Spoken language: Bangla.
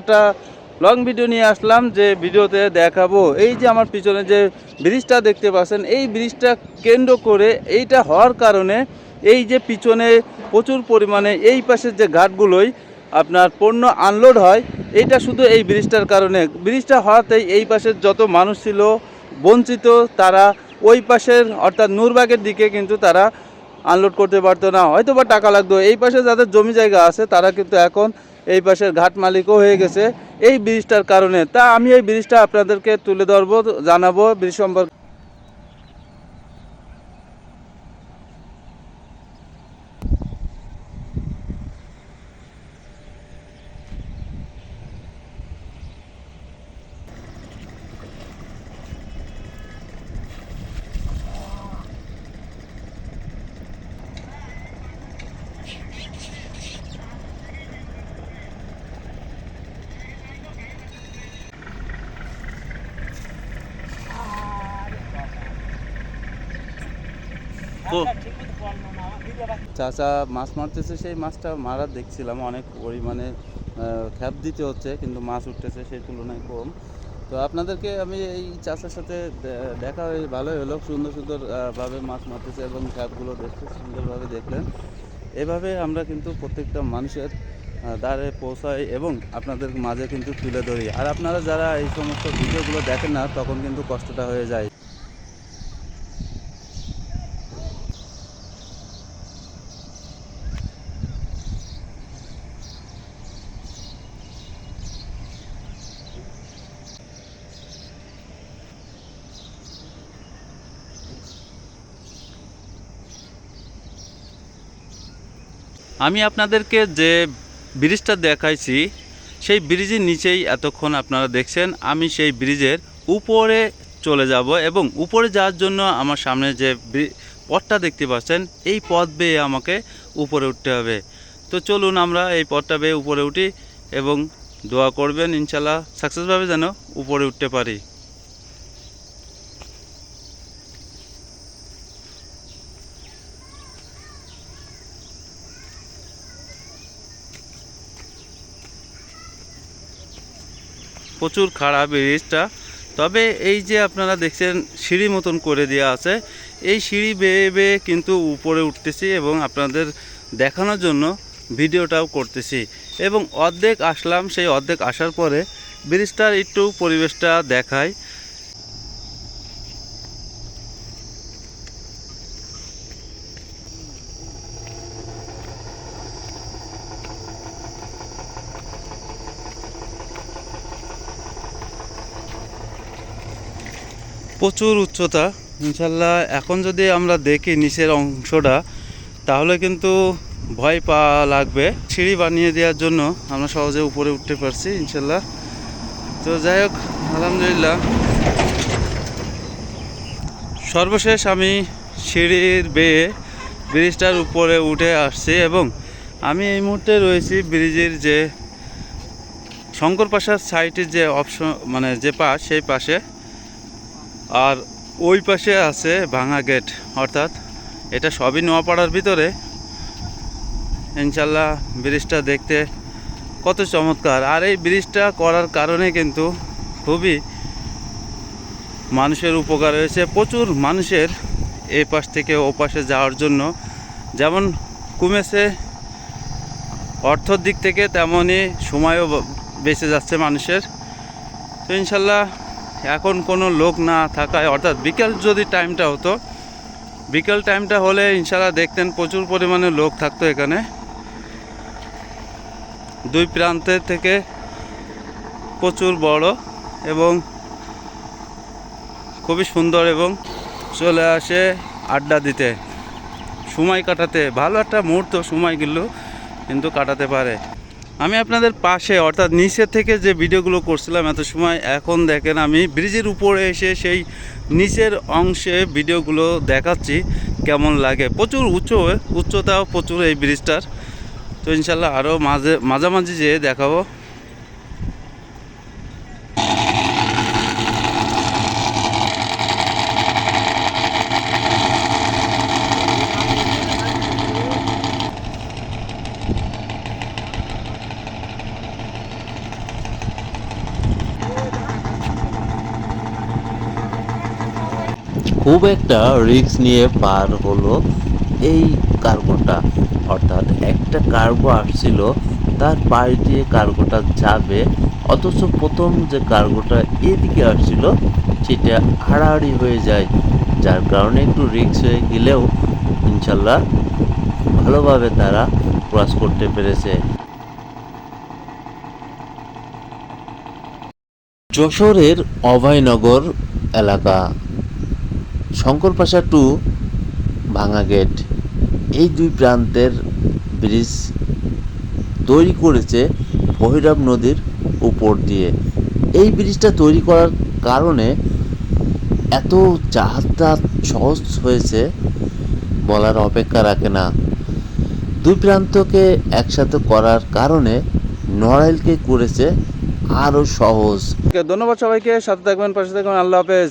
একটা লং ভিডিও নিয়ে আসলাম যে ভিডিওতে দেখাবো। এই যে আমার পিছনে যে ব্রিজটা দেখতে পাচ্ছেন, এই ব্রিজটা কেন্দ্র করে এইটা হওয়ার কারণে এই যে পিছনে প্রচুর পরিমাণে এই পাশের যে ঘাটগুলোই আপনার পণ্য আনলোড হয়, এইটা শুধু এই ব্রিজটার কারণে। ব্রিজটা হওয়াতেই এই পাশের যত মানুষ ছিল, বঞ্চিত, তারা ওই পাশের অর্থাৎ নূরবাগের দিকে কিন্তু তারা আনলোড করতে পারতো না। হয়তো বা টাকা লাগতো। এই পাশে যাদের জমি জায়গা আছে, তারা কিন্তু এখন এই পাশের ঘাট মালিকও হয়ে গেছে। এই ব্রিজটার কারণে। তা আমি এই ব্রিজটা আপনাদেরকে তুলে ধরবো, জানাব ব্রিজ সম্পর্কে তো চাচা মাছ মারতেছে সেই মাছটা মারা দেখছিলাম অনেক পরিমাণে খ্যাপ দিতে হচ্ছে কিন্তু মাছ উঠতেছে সেই তুলনায় কম। তো আপনাদেরকে আমি এই চাচার সাথে দেখা হয়ে ভালোই হলো সুন্দর সুন্দর আহ, ভাবে মাছ মারতেছে এবং খ্যাপগুলো দেখতে সুন্দরভাবে দেখলেন। এভাবে আমরা কিন্তু প্রত্যেকটা মানুষের দ্বারে পৌঁছাই এবং আপনাদের মাঝে কিন্তু তুলে ধরি। আর আপনারা যারা এই সমস্ত ভিডিওগুলো দেখেন না তখন কিন্তু কষ্টটা হয়ে যায়। আমি আপনাদেরকে যে ব্রিজটা দেখাইছি, সেই ব্রিজের নিচেই এতক্ষণ আপনারা দেখছেন, আমি সেই ব্রিজের উপরে চলে যাব এবং উপরে যাওয়ার জন্য আমার সামনে যে পথটা দেখতে পাচ্ছেন, এই পথ বেয়ে আমাকে উপরে উঠতে হবে। তো চলুন আমরা এই পথটা বেয়ে উপরে উঠি এবং দোয়া করবেন, ইনশাল্লাহ সাকসেসভাবে যেন উপরে উঠতে পারি। প্রচুর খারাপ ব্রিজটা তবে এই যে আপনারা দেখছেন, সিঁড়ি মতন করে দেওয়া আছে। এই সিঁড়ি বেয়ে বেয়ে কিন্তু উপরে উঠতেছি এবং আপনাদের দেখানোর জন্য ভিডিওটাও করতেছি। এবং অর্ধেক আসলাম, সেই অর্ধেক আসার পরে ব্রিজটার একটু পরিবেশটা দেখায় প্রচুর উচ্চতা। ইনশাল্লাহ এখন যদি আমরা দেখি নিচের অংশটা, তাহলে কিন্তু ভয় পাওয়া লাগবে। সিঁড়ি বানিয়ে দেওয়ার জন্য আমরা সহজে উপরে উঠতে পারছি, ইনশাল্লাহ। তো যাই হোক, আলহামদুলিল্লাহ। সর্বশেষ আমি সিঁড়ির বেয়ে ব্রিজটার উপরে উঠে আসছি এবং আমি এই মুহূর্তে রয়েছি ব্রিজের যে শঙ্কর পাশার সাইটের যে অপশন মানে যে পাশ সেই পাশে। আর ওই পাশে আছে ভাঙা গেট, অর্থাৎ এটা সবই নোয়াপাড়ার ভিতরে। ইনশাল্লাহ ব্রিজটা দেখতে কত চমৎকার। আর এই ব্রিজটা করার কারণে কিন্তু খুবই মানুষের উপকার হয়েছে। প্রচুর মানুষের এই পাশ থেকে ও পাশে যাওয়ার জন্য। যেমন কমেছে, অর্থর দিক থেকে তেমনই সময়ও বেঁচে যাচ্ছে মানুষের। তো ইনশাল্লাহ এখন কোনো লোক না থাকায়, অর্থাৎ বিকেল যদি টাইমটা হতো, বিকেল টাইমটা হলে ইনশাল্লাহ দেখতেন প্রচুর পরিমাণে লোক থাকতো এখানে। দুই প্রান্তের থেকে প্রচুর বড় এবং খুবই সুন্দর এবং চলে আসে আড্ডা দিতে। সময় কাটাতে, ভালো একটা মুহূর্ত সময়গুলো কিন্তু কাটাতে পারে। আমি আপনাদের পাশে, অর্থাৎ নিচে থেকে যে ভিডিওগুলো করছিলাম এত সময়, এখন দেখেন আমি ব্রিজের উপরে এসে সেই নিচের অংশে ভিডিওগুলো দেখাচ্ছি, কেমন লাগে। প্রচুর উঁচু উচ্চতাও প্রচুর এই ব্রিজটার। তো ইনশাল্লাহ আরও মাঝে, মাঝামাঝি যেয়ে দেখাবো। খুব একটা রিস্ক নিয়ে পার হলো এই কার্গোটা। অর্থাৎ একটা কার্গো আসছিল, তার পাশ দিয়ে কার্গোটা যাবে, অথচ প্রথম যে কার্গোটা এদিকে আসছিল, সেটা হাড়াহাড়ি হয়ে যায়। যার কারণে একটু রিক্স হয়ে গেলেও ইনশাল্লাহ ভালোভাবে তারা ক্রস করতে পেরেছে। যশোরের অভয়নগর এলাকা। শঙ্করপাশা টু, ভাঙা গেট, এই দুই প্রান্তের ব্রিজ তৈরি করেছে ভৈরব নদীর উপর দিয়ে। এই ব্রিজটা তৈরি করার কারণে এত যাতায়াত সহজ হয়েছে বলার অপেক্ষা রাখে না। দুই প্রান্তকে একসাথে করার কারণে নড়াইলকে করেছে আরও সহজ। ধন্যবাদ সবাইকে, সাথে থাকবেন, পাশে থাকবেন, আল্লাহ হাফেজ।